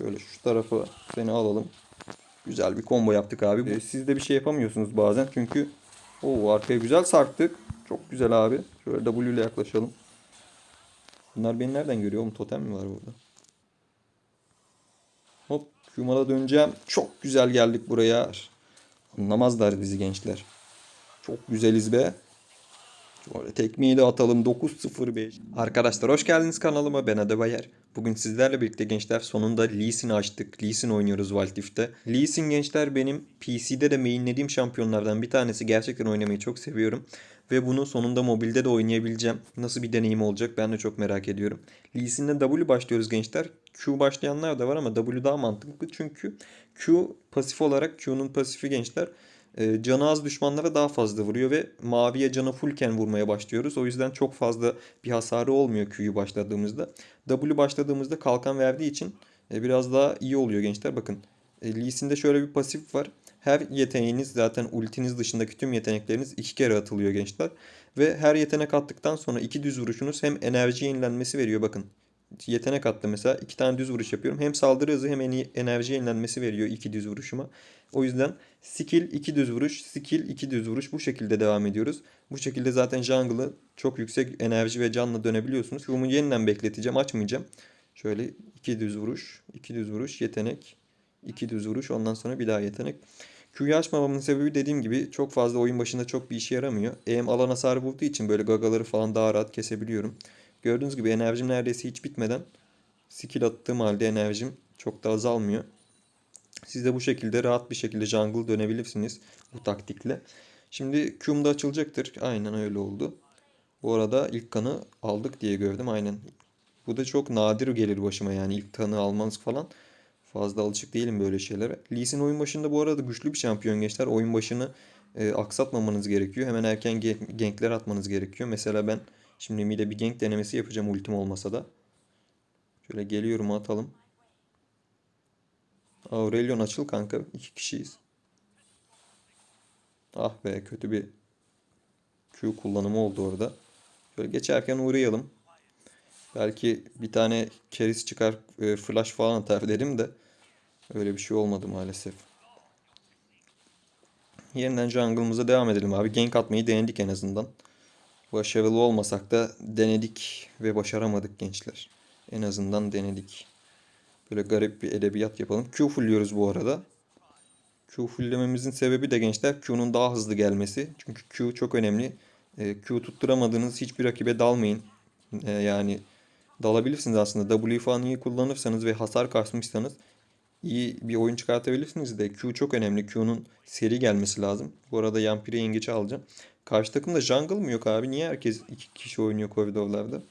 Şöyle şu tarafa seni alalım. Güzel bir combo yaptık abi. Ee, siz de bir şey yapamıyorsunuz bazen çünkü o arkaya güzel sarktık. Çok güzel abi. Şöyle W ile yaklaşalım. Bunlar beni nereden görüyor oğlum? Totem mi var burada? Hop Q'mala döneceğim. Çok güzel geldik buraya. Anlamazlar bizi gençler. Çok güzeliz be. Şöyle tekmeyi de atalım 9-0-5. Arkadaşlar hoş geldiniz kanalıma ben Adebayer. Bugün sizlerle birlikte gençler sonunda Lee Sin'i açtık. Lee Sin oynuyoruz Valtif'te. Lee Sin gençler benim PC'de de mainlediğim şampiyonlardan bir tanesi. Gerçekten oynamayı çok seviyorum. Ve bunu sonunda mobilde de oynayabileceğim. Nasıl bir deneyim olacak ben de çok merak ediyorum. Lee Sin'le W başlıyoruz gençler. Q başlayanlar da var ama W daha mantıklı. Çünkü Q pasif olarak Q'nun pasifi gençler e, canı az düşmanlara daha fazla vuruyor ve maviye canı fullken vurmaya başlıyoruz. O yüzden çok fazla bir hasarı olmuyor Q'yu başladığımızda. W başladığımızda kalkan verdiği için e, biraz daha iyi oluyor gençler. Bakın e, Lee Sin'de şöyle bir pasif var. Her yeteneğiniz zaten ultiniz dışındaki tüm yetenekleriniz iki kere atılıyor gençler. Ve her yetenek attıktan sonra iki düz vuruşunuz hem enerji yenilenmesi veriyor bakın. Yetenek attı mesela iki tane düz vuruş yapıyorum. Hem saldırı hızı hem enerji yenilenmesi veriyor iki düz vuruşuma. O yüzden skill 2 düz vuruş, skill 2 düz vuruş bu şekilde devam ediyoruz. Bu şekilde zaten jungle'ı çok yüksek enerji ve canla dönebiliyorsunuz. Q'mu yeniden bekleteceğim, açmayacağım. Şöyle 2 düz vuruş, 2 düz vuruş, yetenek, 2 düz vuruş, ondan sonra bir daha yetenek. Q'yu açmamamın sebebi dediğim gibi çok fazla oyun başında çok bir işe yaramıyor. EM alan hasarı vurduğu için böyle gagaları falan daha rahat kesebiliyorum. Gördüğünüz gibi enerjim neredeyse hiç bitmeden skill attığım halde enerjim çok da azalmıyor. Siz de bu şekilde rahat bir şekilde jungle dönebilirsiniz bu taktikle. Şimdi Q'm da açılacaktır. Aynen öyle oldu. Bu arada ilk kanı aldık diye gördüm. Aynen. Bu da çok nadir gelir başıma yani ilk kanı almanız falan. Fazla alışık değilim böyle şeylere. Lee oyun başında bu arada güçlü bir şampiyon gençler. Oyun başını e, aksatmamanız gerekiyor. Hemen erken gankler atmanız gerekiyor. Mesela ben şimdi mide bir gank denemesi yapacağım ultim olmasa da. Şöyle geliyorum atalım. Aurelion açıl kanka. İki kişiyiz. Ah be kötü bir Q kullanımı oldu orada. Şöyle geçerken uğrayalım. Belki bir tane keris çıkar e, flash falan atar dedim de öyle bir şey olmadı maalesef. Yeniden jungle'ımıza devam edelim abi. Gank atmayı denedik en azından. Başarılı olmasak da denedik ve başaramadık gençler. En azından denedik. Böyle garip bir edebiyat yapalım. Q fullliyoruz bu arada. Q fulllememizin sebebi de gençler Q'nun daha hızlı gelmesi. Çünkü Q çok önemli. E, Q tutturamadığınız hiçbir rakibe dalmayın. E, yani dalabilirsiniz aslında. W falan iyi kullanırsanız ve hasar kasmışsanız iyi bir oyun çıkartabilirsiniz de Q çok önemli. Q'nun seri gelmesi lazım. Bu arada Yampiri yengeçi alacağım. Karşı takımda jungle mı yok abi? Niye herkes iki kişi oynuyor koridorlarda?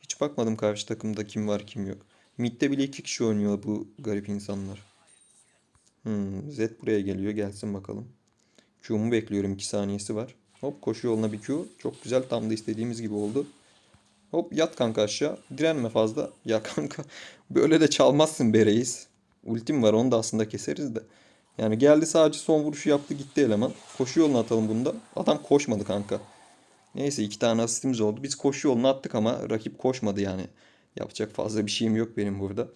Hiç bakmadım karşı takımda kim var kim yok. Mid'de bile iki kişi oynuyor bu garip insanlar. Hmm, Z buraya geliyor. Gelsin bakalım. Q'mu bekliyorum. 2 saniyesi var. Hop koşu yoluna bir Q. Çok güzel. Tam da istediğimiz gibi oldu. Hop yat kanka aşağı. Direnme fazla. Ya kanka böyle de çalmazsın be reis. Ultim var onu da aslında keseriz de. Yani geldi sadece son vuruşu yaptı gitti eleman. Koşu yoluna atalım bunda. Adam koşmadı kanka. Neyse iki tane asistimiz oldu. Biz koşu yoluna attık ama rakip koşmadı yani. Yapacak fazla bir şeyim yok benim burada.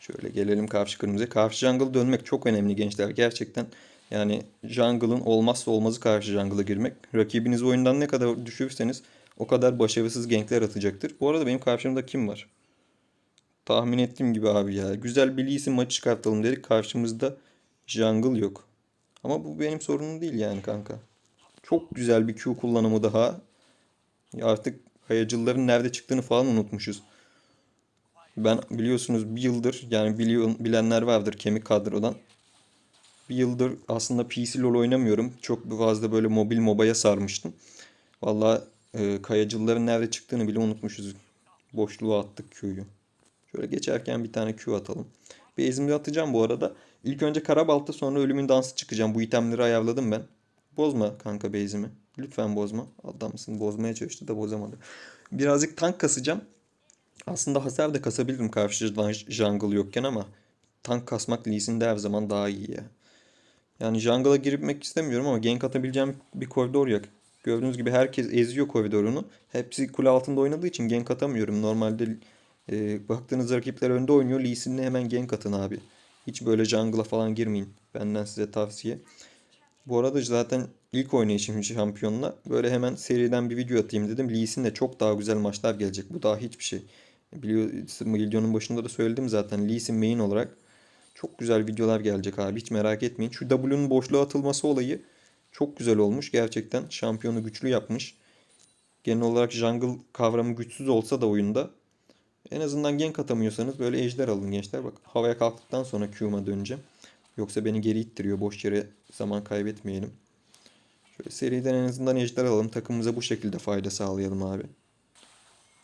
Şöyle gelelim karşı kırmızıya. Karşı jungle dönmek çok önemli gençler. Gerçekten yani jungle'ın olmazsa olmazı karşı jungle'a girmek. Rakibinizi oyundan ne kadar düşürürseniz o kadar başarısız gankler atacaktır. Bu arada benim karşımda kim var? Tahmin ettiğim gibi abi ya. Güzel bir Lee Sin maçı çıkartalım dedik. Karşımızda jungle yok. Ama bu benim sorunum değil yani kanka. Çok güzel bir Q kullanımı daha. Artık kayacılların nerede çıktığını falan unutmuşuz. Ben biliyorsunuz bir yıldır yani biliyor, bilenler vardır kemik kadrodan. Bir yıldır aslında PC LoL oynamıyorum. Çok fazla böyle mobil mobaya sarmıştım. Valla e, kayacılların nerede çıktığını bile unutmuşuz. Boşluğa attık Q'yu. Şöyle geçerken bir tane Q atalım. Bir ezimli atacağım bu arada. İlk önce Karabalt'a sonra Ölümün Dansı çıkacağım. Bu itemleri ayarladım ben. Bozma kanka base'imi. Lütfen bozma. Adamsın bozmaya çalıştı da bozamadı. Birazcık tank kasacağım. Aslında hasar da kasabilirim karşı jungle yokken ama tank kasmak Lee Sin'de her zaman daha iyi ya. Yani jungle'a girmek istemiyorum ama gank atabileceğim bir koridor yok. Gördüğünüz gibi herkes eziyor koridorunu. Hepsi kule altında oynadığı için gank atamıyorum. Normalde Ee, baktığınız rakipler önde oynuyor. Lee Sin'le hemen gank atın abi. Hiç böyle jungle'a falan girmeyin. Benden size tavsiye. Bu arada zaten ilk oynayışım şampiyonla böyle hemen seriden bir video atayım dedim. Lee Sin'le çok daha güzel maçlar gelecek. Bu daha hiçbir şey. Biliyorsun videonun başında da söyledim zaten. Lee Sin main olarak çok güzel videolar gelecek abi. Hiç merak etmeyin. Şu W'nun boşluğa atılması olayı çok güzel olmuş. Gerçekten şampiyonu güçlü yapmış. Genel olarak jungle kavramı güçsüz olsa da oyunda en azından gank atamıyorsanız böyle ejder alın gençler. Bak havaya kalktıktan sonra Q'ma döneceğim. Yoksa beni geri ittiriyor. Boş yere zaman kaybetmeyelim. Şöyle seriden en azından ejder alalım. Takımımıza bu şekilde fayda sağlayalım abi.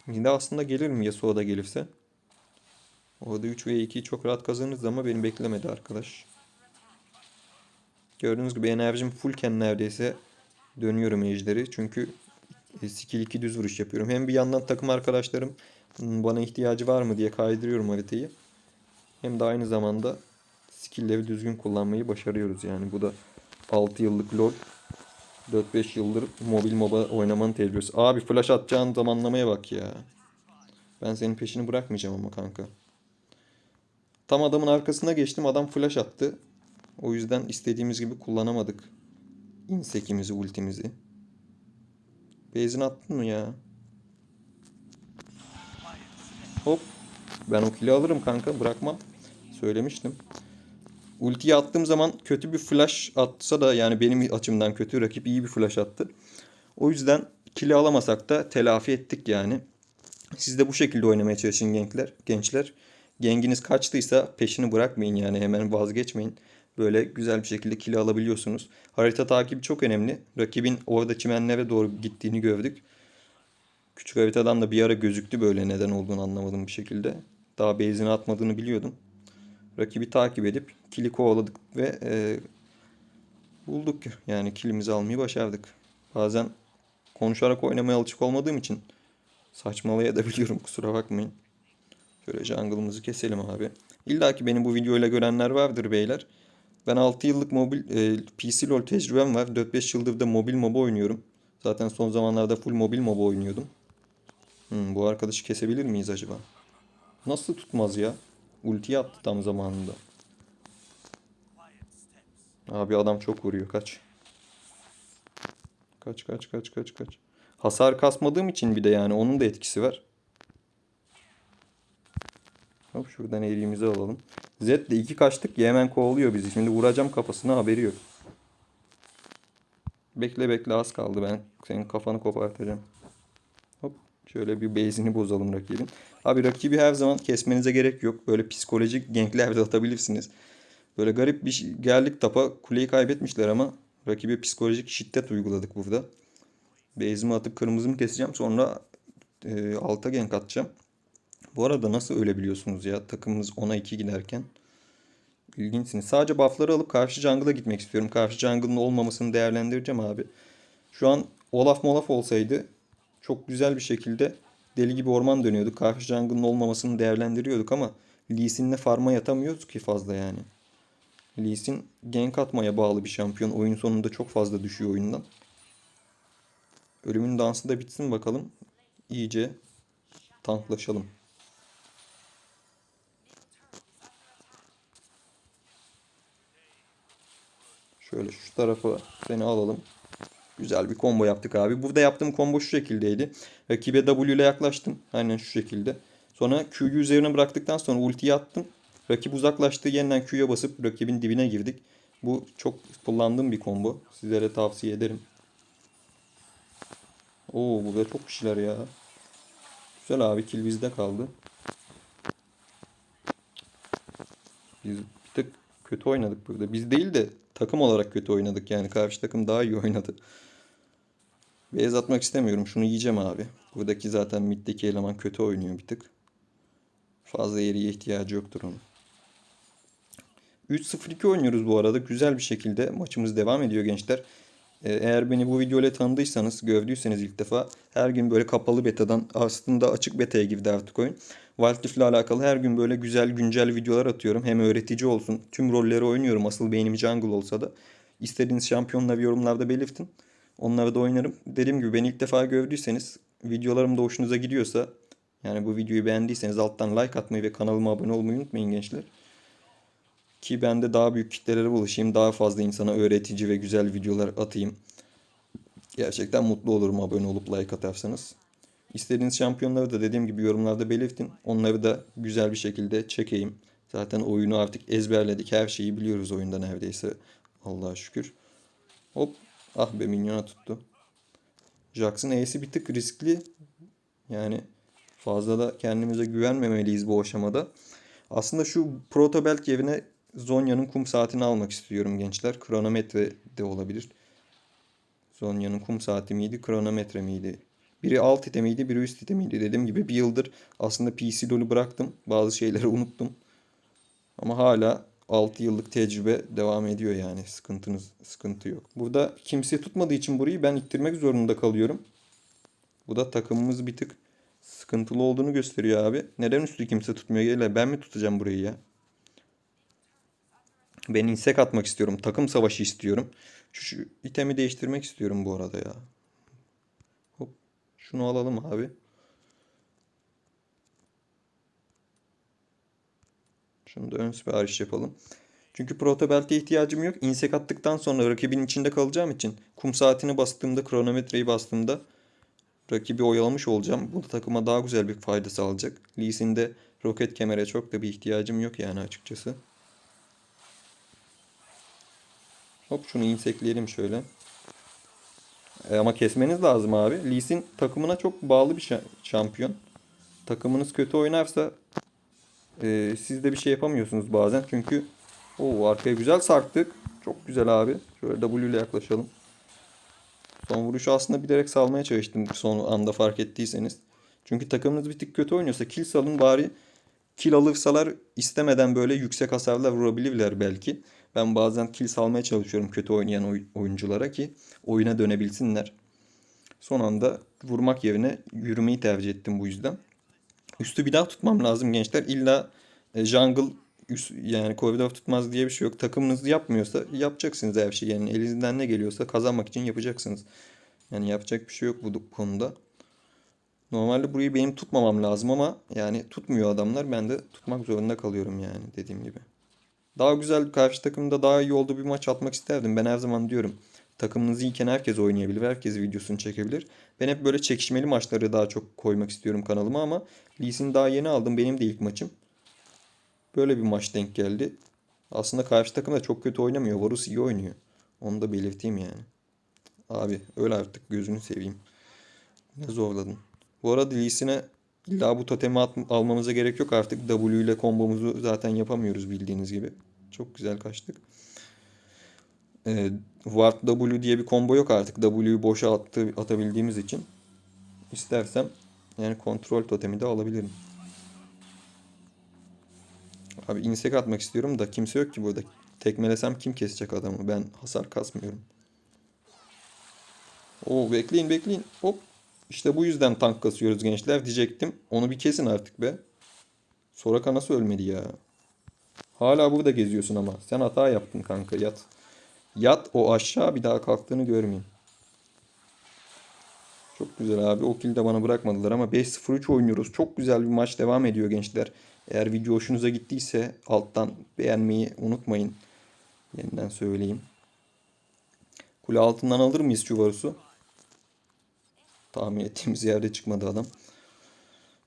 Yine aslında gelir mi Yasuo da gelirse? Orada 3 ve 2'yi çok rahat kazanırız ama beni beklemedi arkadaş. Gördüğünüz gibi enerjim fullken neredeyse dönüyorum ejderi. Çünkü skill 2 düz vuruş yapıyorum. Hem bir yandan takım arkadaşlarım "Hmm, bana ihtiyacı var mı diye kaydırıyorum haritayı. Hem de aynı zamanda skill'leri düzgün kullanmayı başarıyoruz yani. Bu da 6 yıllık LoL 4-5 yıldır mobil moba oynamanın tecrübesi. Abi flash atacağın zamanlamaya bak ya. Ben senin peşini bırakmayacağım ama kanka. Tam adamın arkasına geçtim. Adam flash attı. O yüzden istediğimiz gibi kullanamadık. Insekimizi, ultimizi. Base'ini attın mı ya? Hop. Ben o kill'i alırım kanka. Bırakmam. Söylemiştim. Ultiyi attığım zaman kötü bir flash atsa da yani benim açımdan kötü rakip iyi bir flash attı. O yüzden kill'i alamasak da telafi ettik yani. Siz de bu şekilde oynamaya çalışın gençler. Gençler. Genginiz kaçtıysa peşini bırakmayın yani hemen vazgeçmeyin. Böyle güzel bir şekilde kill alabiliyorsunuz. Harita takibi çok önemli. Rakibin orada çimenlere doğru gittiğini gördük. Küçük haritadan da bir ara gözüktü böyle neden olduğunu anlamadım bir şekilde. Daha base'ini atmadığını biliyordum. Rakibi takip edip kill'i kovaladık ve e, bulduk. Yani kill'imizi almayı başardık. Bazen konuşarak oynamaya alışık olmadığım için saçmalayabiliyorum kusura bakmayın. Şöyle jungle'ımızı keselim abi. İlla ki beni bu videoyla görenler vardır beyler. Ben 6 yıllık mobil e, PC LoL tecrübem var. 4-5 yıldır da mobil MOBA oynuyorum. Zaten son zamanlarda full mobil MOBA oynuyordum. Hmm, bu arkadaşı kesebilir miyiz acaba? Nasıl tutmaz ya? Ulti attı tam zamanında. Abi adam çok vuruyor. Kaç. Kaç kaç kaç kaç kaç. Hasar kasmadığım için bir de yani onun da etkisi var. Hop şuradan eğriğimizi alalım. Z iki kaçtık ya hemen kovalıyor bizi. Şimdi vuracağım kafasına haberi yok. Bekle bekle az kaldı ben. Senin kafanı kopartacağım. Hop şöyle bir base'ini bozalım rakibin. Abi rakibi her zaman kesmenize gerek yok. Böyle psikolojik gankler de atabilirsiniz. Böyle garip bir şey. Geldik tapa kuleyi kaybetmişler ama rakibe psikolojik şiddet uyguladık burada. Base'imi atıp kırmızımı keseceğim. Sonra e, alta gank atacağım. Bu arada nasıl ölebiliyorsunuz ya takımımız 10'a 2 giderken? İlginçsiniz. Sadece buff'ları alıp karşı jungle'a gitmek istiyorum. Karşı jungle'ın olmamasını değerlendireceğim abi. Şu an Olaf Molaf olsaydı çok güzel bir şekilde deli gibi orman dönüyorduk. Karşı jungle'ın olmamasını değerlendiriyorduk ama Lee farma yatamıyoruz ki fazla yani. Lee Sin gank atmaya bağlı bir şampiyon. Oyun sonunda çok fazla düşüyor oyundan. Ölümün dansı da bitsin bakalım. İyice tanklaşalım. Şöyle şu tarafa seni alalım. Güzel bir combo yaptık abi. Burada yaptığım combo şu şekildeydi. Rakibe W ile yaklaştım. Aynen şu şekilde. Sonra Q'yu üzerine bıraktıktan sonra ultiyi attım. Rakip uzaklaştı. Yeniden Q'ya basıp rakibin dibine girdik. Bu çok kullandığım bir combo. Sizlere tavsiye ederim. Oo burada çok kişiler ya. Güzel abi kill bizde kaldı. Biz bir tık kötü oynadık burada. Biz değil de takım olarak kötü oynadık yani. Karşı takım daha iyi oynadı. Beyaz atmak istemiyorum. Şunu yiyeceğim abi. Buradaki zaten middeki eleman kötü oynuyor bir tık. Fazla yeriye ihtiyacı yoktur onun. 3-0-2 oynuyoruz bu arada. Güzel bir şekilde maçımız devam ediyor gençler. Ee, Eğer beni bu videoyla tanıdıysanız, gördüyseniz ilk defa her gün böyle kapalı betadan aslında açık beta'ya girdi artık oyun. Wild Rift'le alakalı her gün böyle güzel güncel videolar atıyorum. Hem öğretici olsun. Tüm rolleri oynuyorum. Asıl beynim jungle olsa da. İstediğiniz şampiyonları yorumlarda belirtin. Onları da oynarım. Dediğim gibi beni ilk defa gördüyseniz videolarım da hoşunuza gidiyorsa Yani bu videoyu beğendiyseniz alttan like atmayı ve kanalıma abone olmayı unutmayın gençler. Ki ben de daha büyük kitlelere ulaşayım. Daha fazla insana öğretici ve güzel videolar atayım. Gerçekten mutlu olurum abone olup like atarsanız. İstediğiniz şampiyonları da dediğim gibi yorumlarda belirtin. Onları da güzel bir şekilde çekeyim. Zaten oyunu artık ezberledik. Her şeyi biliyoruz oyunda neredeyse. Allah'a şükür. Hop. Ah be minyona tuttu. Jax'ın E'si bir tık riskli. Yani fazla da kendimize güvenmemeliyiz bu aşamada. Aslında şu protobelt yerine Zonya'nın kum saatini almak istiyorum gençler. Kronometre de olabilir. Zonya'nın kum saati miydi, kronometre miydi? Biri alt itemiydi, biri üst itemiydi. Dediğim gibi bir yıldır aslında PC LoL'ü bıraktım. Bazı şeyleri unuttum. Ama hala 6 yıllık tecrübe devam ediyor yani. Sıkıntınız sıkıntı yok. Burada kimse tutmadığı için burayı ben ittirmek zorunda kalıyorum. Bu da takımımız bir tık sıkıntılı olduğunu gösteriyor abi. Neden üstü kimse tutmuyor? Gel ben mi tutacağım burayı ya? Ben insek atmak istiyorum. Takım savaşı istiyorum. Şu, şu itemi değiştirmek istiyorum bu arada ya. Hop. Şunu alalım abi. Şunu da ön sipariş yapalım. Çünkü protobelt'e ihtiyacım yok. İnsek attıktan sonra rakibin içinde kalacağım için kum saatini bastığımda, kronometreyi bastığımda rakibi oyalamış olacağım. Bu da takıma daha güzel bir fayda sağlayacak. Lee Sin'de roket kemere çok da bir ihtiyacım yok yani açıkçası. Hop şunu insekleyelim şöyle. E, ama kesmeniz lazım abi. Lee Sin takımına çok bağlı bir şa- şampiyon. Takımınız kötü oynarsa e, siz de bir şey yapamıyorsunuz bazen. Çünkü o arkaya güzel sarktık. Çok güzel abi. Şöyle W ile yaklaşalım. Son vuruşu aslında bilerek salmaya çalıştım son anda fark ettiyseniz. Çünkü takımınız bir tık kötü oynuyorsa kill salın bari kill alırsalar istemeden böyle yüksek hasarlar vurabilirler belki. Ben bazen kill salmaya çalışıyorum kötü oynayan oy- oyunculara ki oyuna dönebilsinler. Son anda vurmak yerine yürümeyi tercih ettim bu yüzden. Üstü bir daha tutmam lazım gençler. İlla e, jungle üst, yani koridor tutmaz diye bir şey yok. Takımınız yapmıyorsa yapacaksınız her şeyi. Yani elinizden ne geliyorsa kazanmak için yapacaksınız. Yani yapacak bir şey yok bu konuda. Normalde burayı benim tutmamam lazım ama yani tutmuyor adamlar. Ben de tutmak zorunda kalıyorum yani dediğim gibi. Daha güzel karşı takımda daha iyi olduğu bir maç atmak isterdim. Ben her zaman diyorum. Takımınız iyiyken herkes oynayabilir. Herkes videosunu çekebilir. Ben hep böyle çekişmeli maçları daha çok koymak istiyorum kanalıma ama Lee Sin daha yeni aldım. Benim de ilk maçım. Böyle bir maç denk geldi. Aslında karşı takım da çok kötü oynamıyor. Varus iyi oynuyor. Onu da belirteyim yani. Abi öyle artık gözünü seveyim. Ne zorladın. Bu arada Lee Sin'e illa bu totemi almamıza gerek yok artık. W ile kombomuzu zaten yapamıyoruz bildiğiniz gibi. Çok güzel kaçtık. Ee, Ward W diye bir combo yok artık. W'yu boşa attı, atabildiğimiz için. İstersem yani kontrol totemi de alabilirim. Abi insek atmak istiyorum da kimse yok ki burada. Tekmelesem kim kesecek adamı? Ben hasar kasmıyorum. Oo bekleyin bekleyin. Hop. İşte bu yüzden tank kasıyoruz gençler diyecektim. Onu bir kesin artık be. Soraka nasıl ölmedi ya? Hala burada geziyorsun ama. Sen hata yaptın kanka yat. Yat o aşağı bir daha kalktığını görmeyeyim. Çok güzel abi. O kill de bana bırakmadılar ama 5-0-3 oynuyoruz. Çok güzel bir maç devam ediyor gençler. Eğer video hoşunuza gittiyse alttan beğenmeyi unutmayın. Yeniden söyleyeyim. Kule altından alır mıyız şu Varus'u? Tahmin ettiğimiz yerde çıkmadı adam.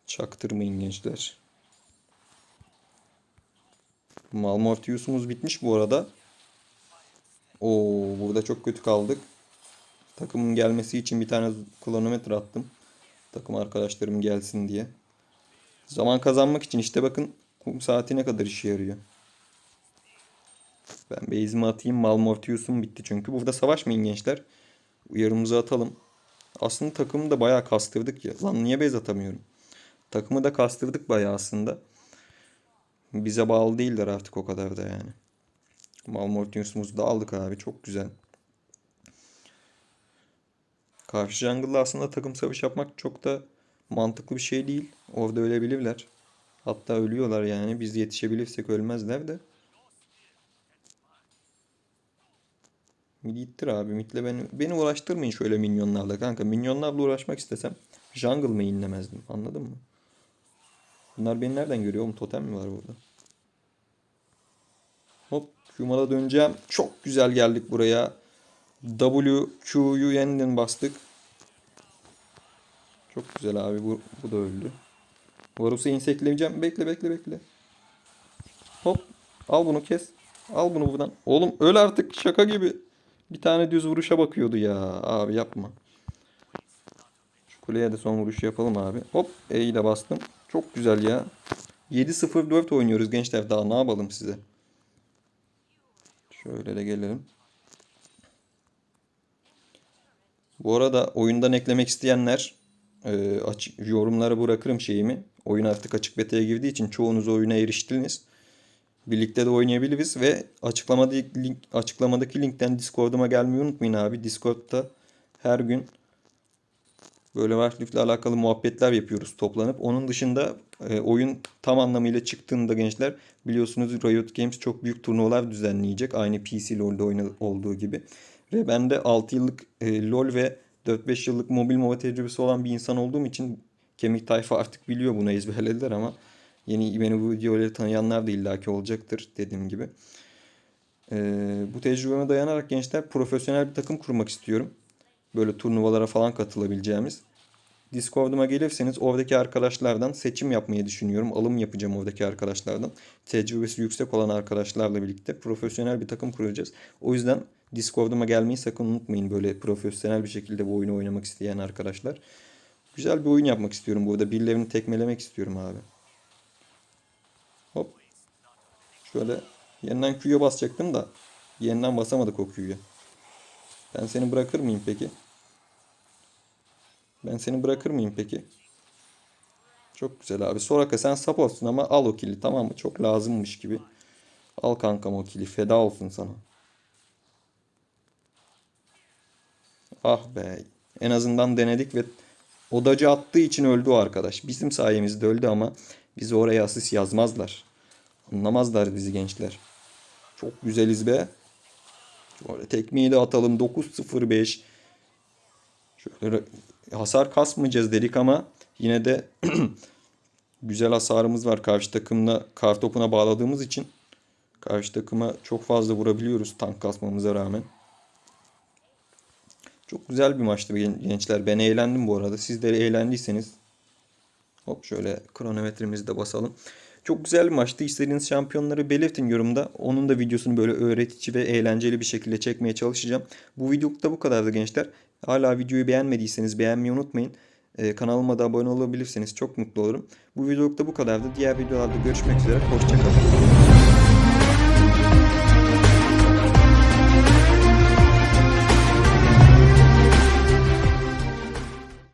Çaktırmayın gençler. Malmortius'umuz bitmiş bu arada. Oo burada çok kötü kaldık. Takımın gelmesi için bir tane kronometre attım. Takım arkadaşlarım gelsin diye. Zaman kazanmak için işte bakın kum saati ne kadar işe yarıyor. Ben base'imi atayım. Malmortius'um bitti çünkü. Burada savaşmayın gençler. Uyarımızı atalım. Aslında takımı da bayağı kastırdık ya. Lan niye base atamıyorum? Takımı da kastırdık bayağı aslında. Bize bağlı değiller artık o kadar da yani. Malmortius'umuzu da aldık abi. Çok güzel. Karşı jungle'da aslında takım savaş yapmak çok da mantıklı bir şey değil. Orada ölebilirler. Hatta ölüyorlar yani. Biz yetişebilirsek ölmezler de. Mid ittir abi. Mid'le beni, beni uğraştırmayın şöyle minyonlarla kanka. Minyonlarla uğraşmak istesem jungle mainlemezdim. Anladın mı? Bunlar beni nereden görüyor? Totem mi var burada? Q'mala döneceğim. Çok güzel geldik buraya. W, yeniden bastık. Çok güzel abi bu, bu da öldü. Varus'u insekleyeceğim. Bekle bekle bekle. Hop. Al bunu kes. Al bunu buradan. Oğlum öl artık şaka gibi. Bir tane düz vuruşa bakıyordu ya. Abi yapma. Şu kuleye de son vuruşu yapalım abi. Hop E'yi de bastım. Çok güzel ya. 7-0-4 oynuyoruz gençler. Daha ne yapalım size? Şöyle de gelelim. Bu arada oyundan eklemek isteyenler e, açık, yorumlara bırakırım şeyimi. Oyun artık açık beta'ya girdiği için çoğunuz oyuna eriştiniz. Birlikte de oynayabiliriz ve açıklamadaki, link, açıklamadaki linkten Discord'uma gelmeyi unutmayın abi. Discord'da her gün böyle Warcraft'le alakalı muhabbetler yapıyoruz toplanıp. Onun dışında e, oyun tam anlamıyla çıktığında gençler biliyorsunuz Riot Games çok büyük turnuvalar düzenleyecek. Aynı PC LoL'de olduğu gibi. Ve ben de 6 yıllık e, LoL ve 4-5 yıllık mobil MOBA tecrübesi olan bir insan olduğum için kemik tayfa artık biliyor bunu ezberlediler ama yeni beni bu videoları tanıyanlar da illaki olacaktır dediğim gibi. Ee, bu tecrübeme dayanarak gençler profesyonel bir takım kurmak istiyorum. Böyle turnuvalara falan katılabileceğimiz. Discord'uma gelirseniz oradaki arkadaşlardan seçim yapmayı düşünüyorum. Alım yapacağım oradaki arkadaşlardan. Tecrübesi yüksek olan arkadaşlarla birlikte profesyonel bir takım kuracağız. O yüzden Discord'uma gelmeyi sakın unutmayın. Böyle profesyonel bir şekilde bu oyunu oynamak isteyen arkadaşlar. Güzel bir oyun yapmak istiyorum burada. Birilerini tekmelemek istiyorum abi. Hop. Şöyle yeniden Q'ya basacaktım da yeniden basamadık o Q'ya. Ben seni bırakır mıyım peki? Ben seni bırakır mıyım peki? Çok güzel abi. Soraka sen supportsun ama al o kili tamam mı? Çok lazımmış gibi. Al kankam o kili. Feda olsun sana. Ah be. En azından denedik ve odacı attığı için öldü o arkadaş. Bizim sayemizde öldü ama bizi oraya asist yazmazlar. Anlamazlar bizi gençler. Çok güzeliz be. Şöyle tekmeyi de atalım. 9-0-5. Şöyle hasar kasmayacağız dedik ama yine de güzel hasarımız var karşı takımla kar topuna bağladığımız için karşı takıma çok fazla vurabiliyoruz tank kasmamıza rağmen. Çok güzel bir maçtı gen- gençler. Ben eğlendim bu arada. Siz de eğlendiyseniz hop şöyle kronometremizi de basalım. Çok güzel bir maçtı. İstediğiniz şampiyonları belirtin yorumda. Onun da videosunu böyle öğretici ve eğlenceli bir şekilde çekmeye çalışacağım. Bu videoluk da bu kadardı gençler. Hala videoyu beğenmediyseniz beğenmeyi unutmayın. Ee, kanalıma da abone olabilirseniz çok mutlu olurum. Bu videoluk da bu kadardı. Diğer videolarda görüşmek üzere. Hoşçakalın.